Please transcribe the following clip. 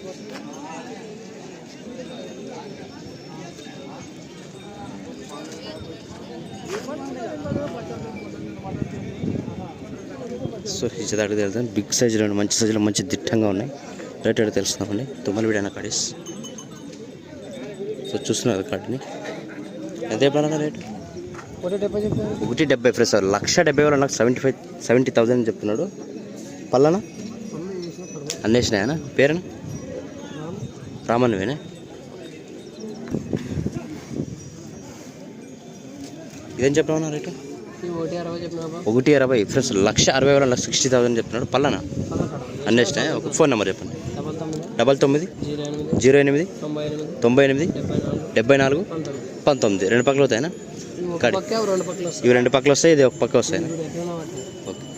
So ఈ జత తెలుస్తాను బిగ్ సైజులో మంచి సైజులో మంచి దిట్టంగా ఉన్నాయి. రేట్ ఏదో తెలుస్తున్నామండి. తుమ్మల అన్న కడీస్ సో చూస్తున్నారు కాటిని ఎంత చెప్పాలన్నా రేటు? ఒకటి డెబ్బై ఫ్రెష్ సార్. ఫ్రెస్ లక్ష డెబ్బై వేల నాకు సెవెంటీ ఫైవ్ సెవెంటీ థౌసండ్ చెప్తున్నాడు. పల్లనా? అన్నేసినాయనా పేరేనా? రామన్వేనా ఇదేం చెప్పినా రేటు? ఒకటి అరవై ఫ్రెండ్స్ లక్ష అరవై వేల సిక్స్టీ థౌసండ్ చెప్తున్నాడు పల్లనా అన్నేసినాయా ఒక ఫోన్ నెంబర్ చెప్పండి. డబల్ తొమ్మిది. జీరో ఎనిమిది. తొంభై ఎనిమిది. డెబ్బై నాలుగు. పంతొమ్మిది. రెండు పక్కలు అవుతాయనా ఇవి రెండు పక్కలు వస్తాయి. ఇవి రెండు పక్కలు వస్తాయి ఇది ఒక పక్క వస్తాయి పట్టు.